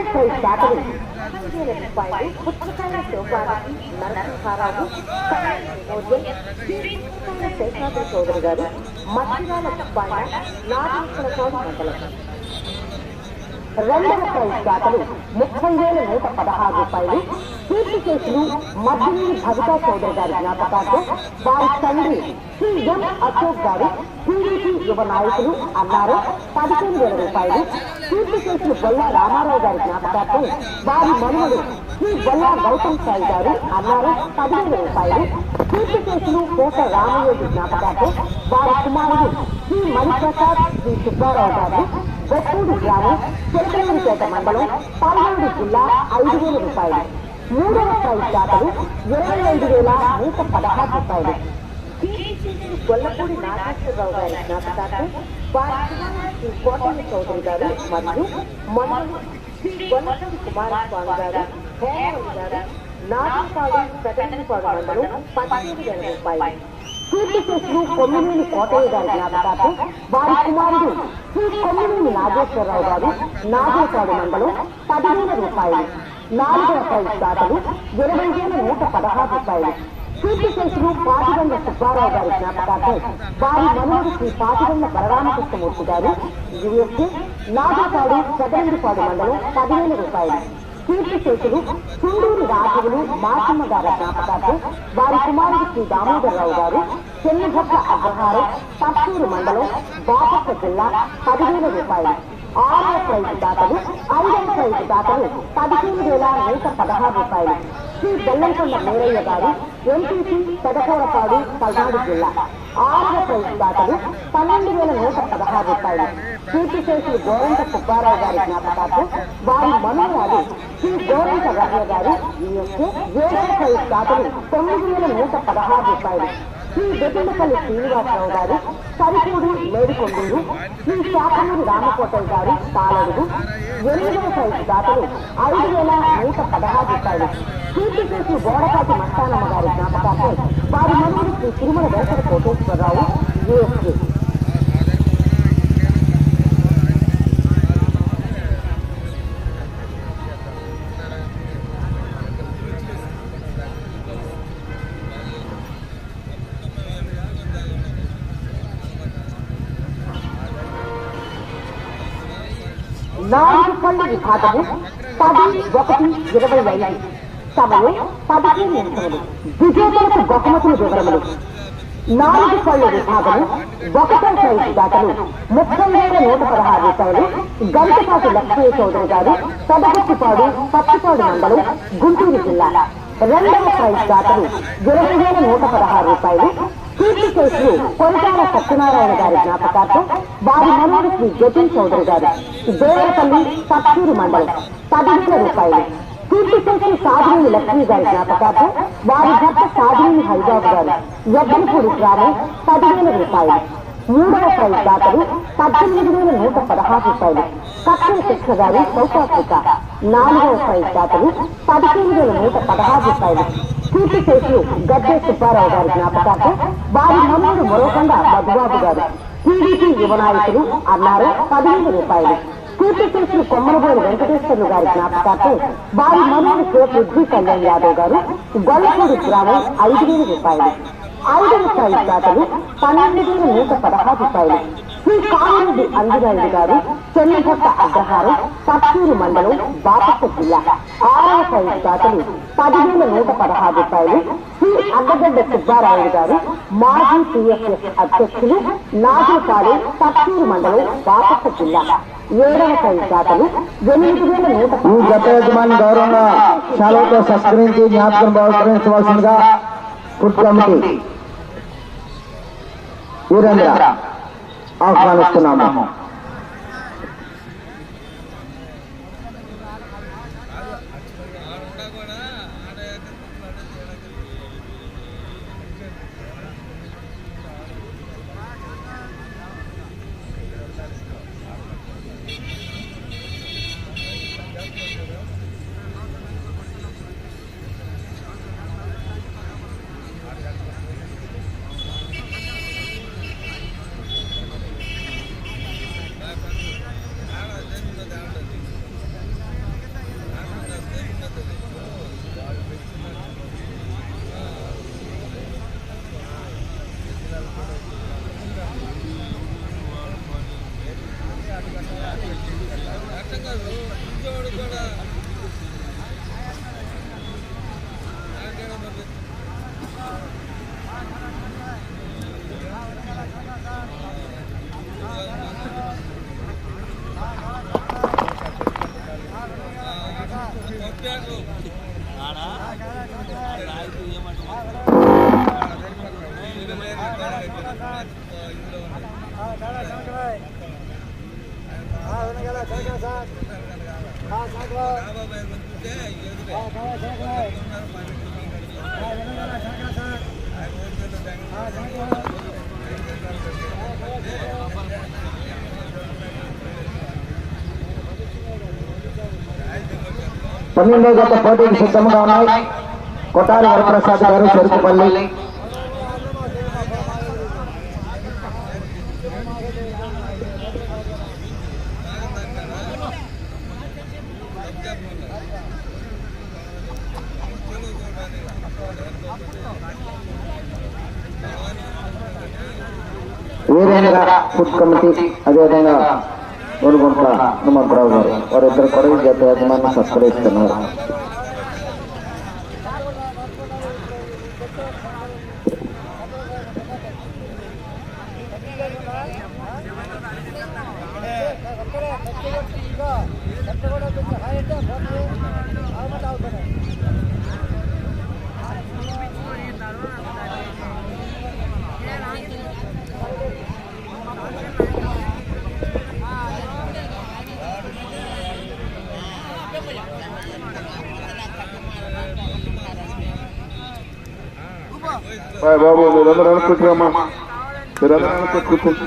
ఒకటే ప్రైజ్ దాతలు రూపాయలు పుస్తకాల శోభారావు నరసింహారావు శేషాద్రి చౌదరి గారు మత్స్యరాల సుబ్బాయ నాగేశ్వరరావు మండలం రెండవ ప్రైజ్ దాతలు ముప్పై వేల నూట పదహారు రూపాయలు. కీర్తి కేసులు మధ్యని భవితా చౌదరి గారి జ్ఞాపకార్థం వారి తండ్రి శ్రీ ఎం అశోక్ గారు టీడీపీ యువ నాయకులు అన్నారు. పదిహేను వేల రూపాయలు. కీర్తి కేసులు బొల్ల రామారావు గారి జ్ఞాపకార్థం వారి మనుమడు శ్రీ బొల్ల గౌతమ్ సాయి గారు అన్నారు. పదిహేను రూపాయలు. కీర్తి కేసులు కోట రామయోగి జ్ఞాపకార్థం వారి కుమారుడు శ్రీ మణిప్రసాద్ శ్రీ సుబ్బారావు గారు బొప్పూడి గ్రామం చిరకలూరిపేట మండలం పల్నాడు జిల్లా ఐదు వేల రూపాయలు మూడవ ప్రైజ్ దాతలు ఇరవై ఐదు వేల నూట పదహారు రూపాయలు గొల్లపూడి నాగేశ్వరరావు గారి జ్ఞాపకార్థం వారి కుమారుడు శ్రీ కోటయ్య చౌదరి గారు మరియు మనవడు శ్రీ గొల్లపూడి కుమారస్వామి గారు హేమవతి గారు నాగపాడు ప్రకటనపాడు మండలం పద్దెనిమిది వేల రూపాయలు కీర్తి కేసులు కొమ్మినేని కోటయ్య గారి జ్ఞాపకార్థం వారి కుమారుడు శ్రీ కొమ్మినేని నాగేశ్వరరావు గారు నాగేపాడు మండలం పదిహేను రూపాయలు నాలుగవ ప్రైజ్ దాతలు ఇరవై వేల నూట పదహారు రూపాయలు. కీర్తి కేసులు పాటిగండ సుబ్బారావు గారి జ్ఞాపకార్థం వారి మనవడు శ్రీ పాటిగండ బలరామకృష్ణమూర్తి గారు యుఎస్ఏ నాగేపాడు చదరంగిపాడు మండలం పదిహేను రూపాయలు. కీర్తి చేతులు చుండూరు రాఘవులు మాసమ్మ గారి జ్ఞాపకార్థం వారి కుమారుడు శ్రీ దామోదరరావు గారు చెన్నిభట్ల అగ్రహారం పట్టూరు మండలం బాపట్ల జిల్లా పదివేల రూపాయలు. ఆరవ ప్రైజ్ దాతలు ఐదవ ప్రైజ్ దాతలు పదిహేను వేల నూట పదహారు రూపాయలు. శ్రీ బెల్లంకొండ మేరయ్య గారు ఎంపీసీ పెదకూరపాడు పల్నాడు జిల్లా. ఆరవ ప్రైజ్ దాతలు పన్నెండు వేల నూట పదహారు రూపాయలు. కీర్తిశేషులు చేసి గోరంట సుబ్బారావు గారి జ్ఞాపకార్థం వారి మనోరాలు శ్రీ గోరంట గారు యుఎస్ఏ ఏడవ ప్రైజ్ దాతలు తొమ్మిది వేల నూట పదహారు రూపాయలు. శ్రీ బెట్టిండపల్లి శ్రీనివాసరావు గారు సరికూడు మేడికొండూరు శ్రీ శాఖమూరి రామకోటయ్య గారు పాలడుగు ఎనిమిదవ సైజు దాతలు ఐదు వేల నూట పదహారు రూపాయలు. కీర్తి చేసి గోడపాటి మస్తానమ్మ గారి జ్ఞాపకార్థం వారి మనుగుడు శ్రీ తిరుమల వెంకట కోటేశ్వరరావు యుఎస్ఏ భాగము పది ఒకటి ఇరవై ఐదు సమయం పదిహేను నిమిషములు. విజేతలకు బహుమతుల వివరములు. నాలుగు పళ్ళు విభాగము ఒకటో సైజు దాటలు. ముప్పై వేల నూట పదహారు రూపాయలు. గంటపాటి లక్ష్మీ చౌదరి గారు పెదగట్టిపాడు పచ్చిపాడు మండలం గుంటూరు జిల్లా. రెండవ ప్రైజ్ దాటలు. ఇరవై వేల నూట పదహారు రూపాయలు. కీర్తి కేసులు కొరటాల సత్యనారాయణ గారి జ్ఞాపకార్థం వారి మనోడు శ్రీ జతిన్ చౌదరి గారు దేవరపల్లి సత్తూరు మండలం పదివేల రూపాయలు. కీర్తి కేసులు సాధిని లక్ష్మి గారి జ్ఞాపకార్థం వారి భర్త సాధిని హరిబాబు గారు యబ్బనపూడి గ్రామం పదివేల రూపాయలు. మూడవ ప్రైజ్ దాతలు పద్దెనిమిది వేల నూట పదహారు రూపాయలు. కక్కల శిక్ష గారు సౌత్ ఆఫ్రికా నాలుగవ ప్రైజ్ దాతలు పదిహేను వేల నూట పదహారు రూపాయలు. స్ఫూర్తి చేసి గద్దె సుబ్బారావు గారి జ్ఞాపకార్థం వారి మమ్మల్ని మరోకండ మధుబాబు గారు. టీడీపీ యువ నాయకులు అన్నారు పదిహేను రూపాయలు. స్ఫూర్తి చేసి కొమ్మలబోని వెంకటేశ్వర్లు గారి జ్ఞాపకార్థం వారి మమ్మల్ని శ్రీ పృథ్వీ కళ్యాణ్ యాదవ్ గారు గొల్లపూడి గ్రామం ఐదు వేల రూపాయలు. ఐదు రూపాయల దాతలు పన్నెండు వేల నూట పదహారు రూపాయలు. శ్రీ కామిరెడ్డి అంజనాయుడు గారు చెన్నగొట్ట అగ్రహారం పచ్చూరు మండలం బాపట్ల జిల్లా. ఆరవ దాతలు పదివేల నూట పదహారు రూపాయలు. శ్రీ సుబ్బారాయుడు గారు మాజీ టీఎస్ఎస్ అధ్యక్షులు నాగులపాడు మండలం బాపట్ల జిల్లా. ఏడవ స్థాయి దాతలు ఎనిమిది వేల నూట ఈ యజమాని గౌరవంగా సెలవుతో జ్ఞాపకం బహుకరించవలసిందిగా ఫుడ్ కమిటీ. వీరేంద్ర. ఆహ్వానిస్తున్నాము. Jackal. పన్నెండో గత పోటీకి సిద్ధంగా ఉన్నాయి. కొట్టారి వరప్రసాద్ గారు చెరుకుపల్లి. వీరేంద్ర ఫుడ్ కమిటీ అదేవిధంగా హనుమంతరావు గారు వారిద్దరు కొరవి జత యజమాని సత్కరిస్తున్నారు బాబు మీరందరూ అనుకుంటున్నామా మీరందరూ అనుకుంటు కూర్చోండి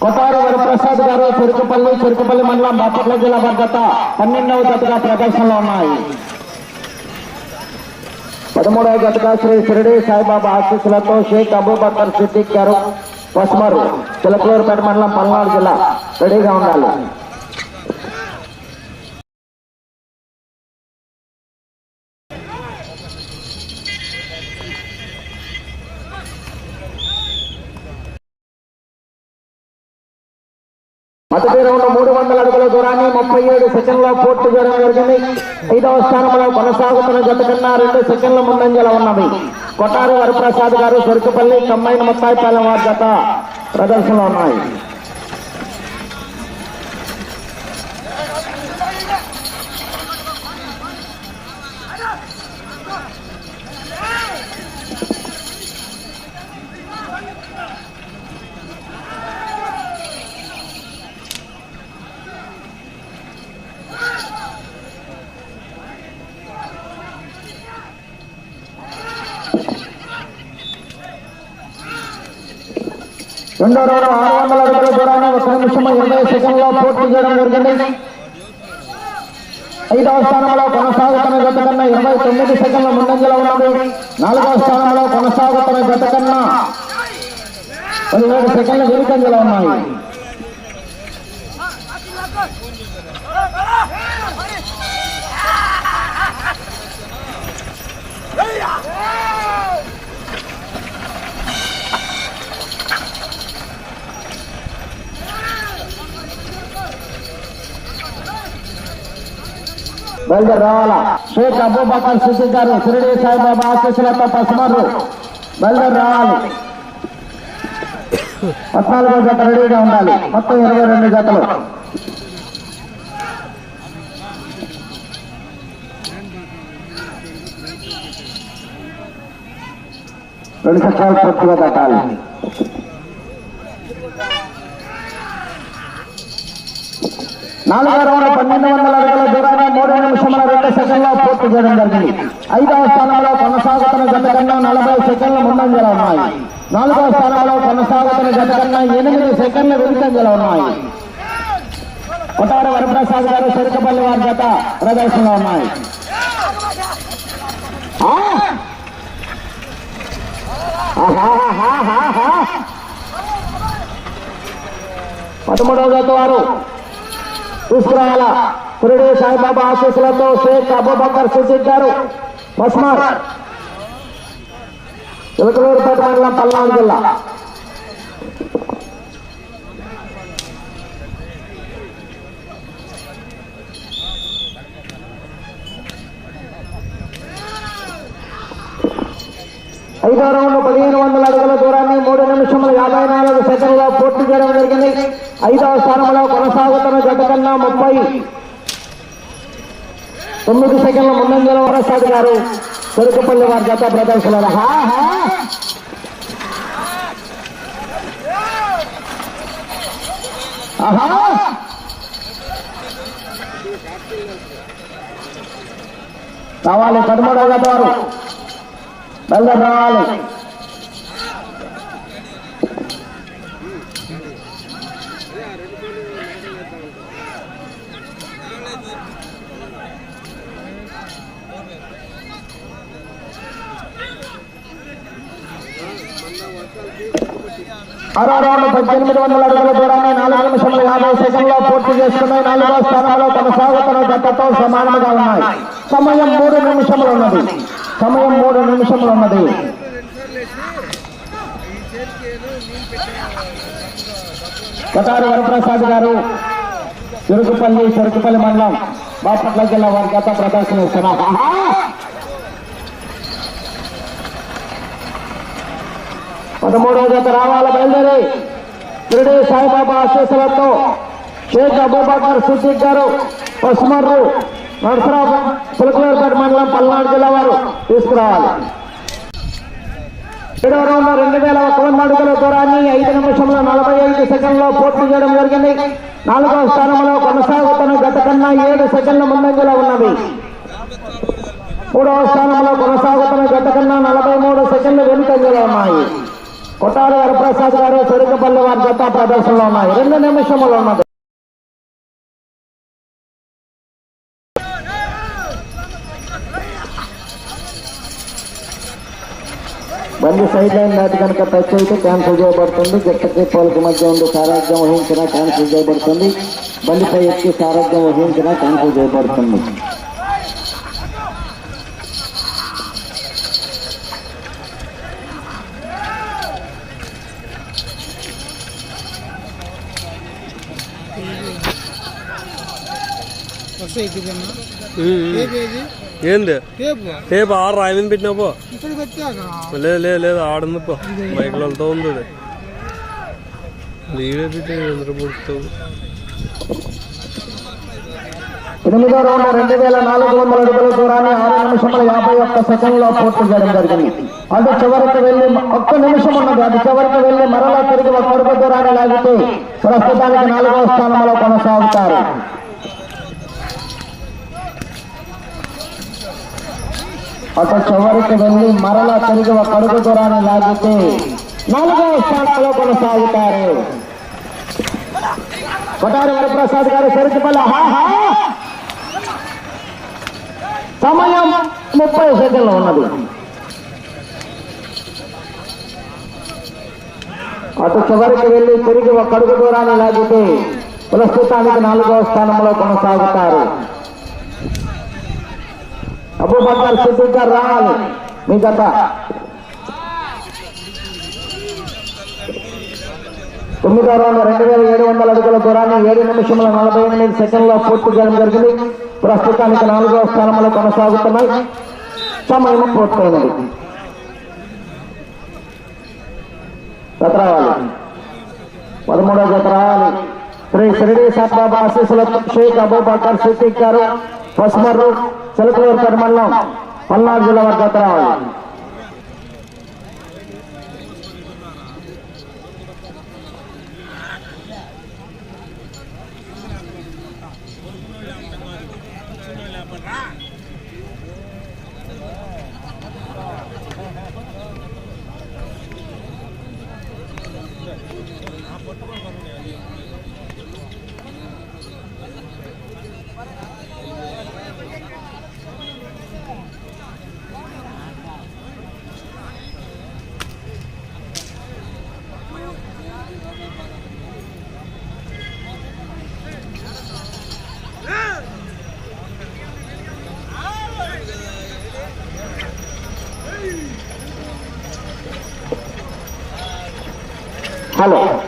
కొట్టారి వరప్రసాద్ గారు చెరుకుపల్లి చెరుకుపల్లి మండలం బాపట్ల జిల్లా భద్రత పన్నెండవ జతగా ప్రదర్శనలో ఉన్నాయి. పదమూడవ జతగా శ్రీ షిరిడి సాయిబాబా ఆశీస్సులతో షేక్ అబూబకర్ సిద్దిక్ గారు పస్మరు చిలకలూరుపేట మండలం పల్నాడు జిల్లా రెడీగా ఉండాలి. అతి దూరంలో మూడు వందల అడుగుల దూరాన్ని ముప్పై ఏడు సెకండ్ల పూర్తి చేయడం జరిగింది. ఐదవ స్థానంలో కొనసాగుతున్న జత కన్నా రెండు సెకండ్ల ముందంజల ఉన్నవి కొట్టారు వరప్రసాద్ గారు సరుకుపల్లి కమ్మైన ముత్తాయిపాలెం వారి జత ప్రదర్శనలో ఉన్నాయి. రెండో రౌండ్ ఆరు వందల అడుగుల దూరాన్ని ఒక నిమిషం ఇరవై సెకండ్లో పూర్తి చేయడం జరిగింది. ఐదవ స్థానంలో కొనసాగుతున్న జత కన్నా ఇరవై తొమ్మిది సెకండ్ల ముందంజలో ఉన్నది. నాలుగవ స్థానంలో కొనసాగుతున్న జత కన్నా పదిహేడు సెకండ్ల వెనుకంజలో ఉన్నాయి. బయలుదేరి రావాలా షేక్ అబూబకర్ సిద్దిక్ గారు షిరిడి సాయిబాబా ఆశీస్సులతో పసుమర్రు బయలుదేరి రావాలి పద్నాలుగో జత రెడీగా ఉండాలి. మొత్తం ఇరవై రెండు జతలు. రెండు చక్రాలు పూర్తిగా కట్టాలి. నాలుగో రౌండ్ పన్నెండు వందల అడుగుల మూడు నిమిషముల రెండు సెకండ్లో పూర్తి చేయడం జరిగింది. ఐదవ స్థానంలో కొనసాగుతున్న జత కన్నా నలభై సెకండ్ల ముందంజలో ఉన్నాయి. నాలుగో స్థానంలో కొనసాగుతున్న జత కన్నా ఎనిమిది సెకండ్ల వెనుకంజలో ఉన్నాయి. కొట్టారు వరప్రసాద్ గారు చెరుకపల్లి వారి జత ప్రదర్శనలో ఉన్నాయి. పదమూడవ జత వారు తీసుకురావాల కురుడు సాయిబాబా ఆశీస్సులతో షేక్ అబూబకర్ సిద్దిక్ గారు మస్మార్ చిలకలూరుపేట మండలం పల్నాడు జిల్లా. ఐదో రౌండ్ పదిహేను వందల అడుగుల దూరాన్ని మూడు నిమిషముల యాభై నాలుగు సెకండ్లో పూర్తి చేయడం జరిగింది. ఐదవ స్థానంలో కొనసాగుతున్న జత కన్నా ముప్పై తొమ్మిది సెకండ్ల ముందంజలో ప్రసాద్ గారు చెరుకుపల్లి వారి జత ప్రదర్శన హా ఆహా. రావాలి పదమూడవ గత వారు రావాలి ఆరో రౌండ్ పద్దెనిమిది వందల అడుగుల దూరాన్ని నాలుగు నిమిషముల యాభై సెకండ్లో పూర్తి చేసుకున్నాయి నాలుగో స్థానంలో కొనసాగుతున్న జతతో సమానంగా ఉన్నాయి సమయం మూడు నిమిషములు ఉన్నది సమయం మూడు నిమిషములు ఉన్నది కటారి వరప్రసాద్ గారు చెరుకుపల్లి చెరుకుపల్లి మండలం బాపట్ల జిల్లా వారి గత ప్రదర్శన ఇస్తున్నారు పదమూడవ జత రావాల బయలుదేరి. షిరిడి సాయిబాబా ఆశీస్సులతో షేక్ అబూబకర్ సిద్దిక్ గారు పసుమర్రు నరసరావు పులకలూరుపేట మండలం పల్నాడు జిల్లా వారు తీసుకురావాలి. ఏడవ రౌండ్ రెండు వేల ఒక వంద అడుగుల దూరాన్ని ఐదు నిమిషంలో నలభై ఐదు సెకండ్లో పూర్తి చేయడం జరిగింది. నాలుగవ స్థానంలో కొనసాగుతున్న గత కన్నా ఏడు సెకండ్ల ముందంజలో ఉన్నది. మూడవ స్థానంలో కొనసాగుతున్న గత కన్నా నలభై మూడు సెకండ్లు వెనుకంజలో ఉన్నాయి. కొట్టారి వరప్రసాద్ గారు చెరుకపల్లి వారి జత ప్రదర్శనలో ఉన్నాయి రెండు నిమిషములు ఉన్నది బండి సైడ్ లైన్ దాటి కనుక టచ్ అయితే క్యాన్సిల్ చేయబడుతుంది జట్టుకి పోల్కి మధ్య ఉండి సారాధ్యం వహించిన క్యాన్సిల్ చేయబడుతుంది బండిపై ఎక్కి సారాధ్యం వహించిన క్యాన్సిల్ చేయబడుతుంది ఏది? టేప్. ఆరు రాయి మీద పెట్టినా పో. లేదు లేదు లేదు ఆడుంది పో. మైకులతో ఉంది అది నీడే పెట్టి ఎనిమిదో రౌండ్ రెండు వేల నాలుగు వందల అడుగుల దూరాన్ని ఆరు నిమిషముల యాభై ఒక్క సెకండ్లో పూర్తి చేయడం జరిగింది. అది చివరికి వెళ్ళి ఒక్క నిమిషం ఉన్నది అది చివరికి వెళ్ళి మరలా తిరిగి ఒక అడుగు దూరాన్ని లాగితే ప్రస్తుతానికి నాలుగవ స్థానంలో కొనసాగుతారు. ఒక చివరికి వెళ్ళి మరలా తిరిగి ఒక అడుగు దూరాన్ని లాగితే నాలుగవ స్థానంలో కొనసాగుతారు. కొటారి వరప్రసాద్ గారు సరిచిపల్ల సమయం ముప్పై సెకండ్లు ఉన్నది. అటు చివరికి వెళ్ళి తిరిగి ఒక అడుగు దూరాన్ని లాగితే ప్రస్తుతానికి నాలుగవ స్థానంలో కొనసాగుతారు. అబూబకర్ సిద్దిక్ గారు రావాలి. మీ గత తొమ్మిదో రౌండ్ రెండు వేల ఏడు వందల అడుగుల దూరాన్ని ఏడు నిమిషంలో నలభై ఎనిమిది సెకండ్లో పూర్తి చేయడం జరిగింది. ప్రస్తుతానికి నాలుగవ స్థానంలో కొనసాగుతున్నాయి. సమయం పూర్తయినది. జత రావాలి. పదమూడవ జత రావాలి. శ్రీ షిరిడి సాయిబాబా ఆశీస్సులతో షేక్ అబూబకర్ సిద్దిక్ గారు పసుమర్రు చిలకలూరుపేట మండలం పల్నాడు జిల్లా వారి రావాలి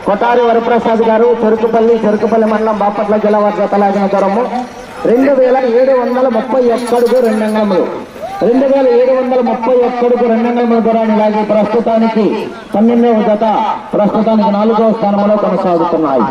కొటారి వరప్రసాద్ గారు చెరుకుపల్లి చెరుకుపల్లి మండలం బాపట్ల జిల్లా వారి జతలాగిన దూరము రెండు వేల ఏడు వందల ముప్పై ఒక్కడుకు రెండు అంగములు. రెండు వేల ఏడు వందల ముప్పై ఒక్కడుకు రెండు అంగముల దూరాన్ని లాగి ప్రస్తుతానికి పన్నెండవ జత ప్రస్తుతానికి నాలుగవ స్థానంలో కొనసాగుతున్నాయి.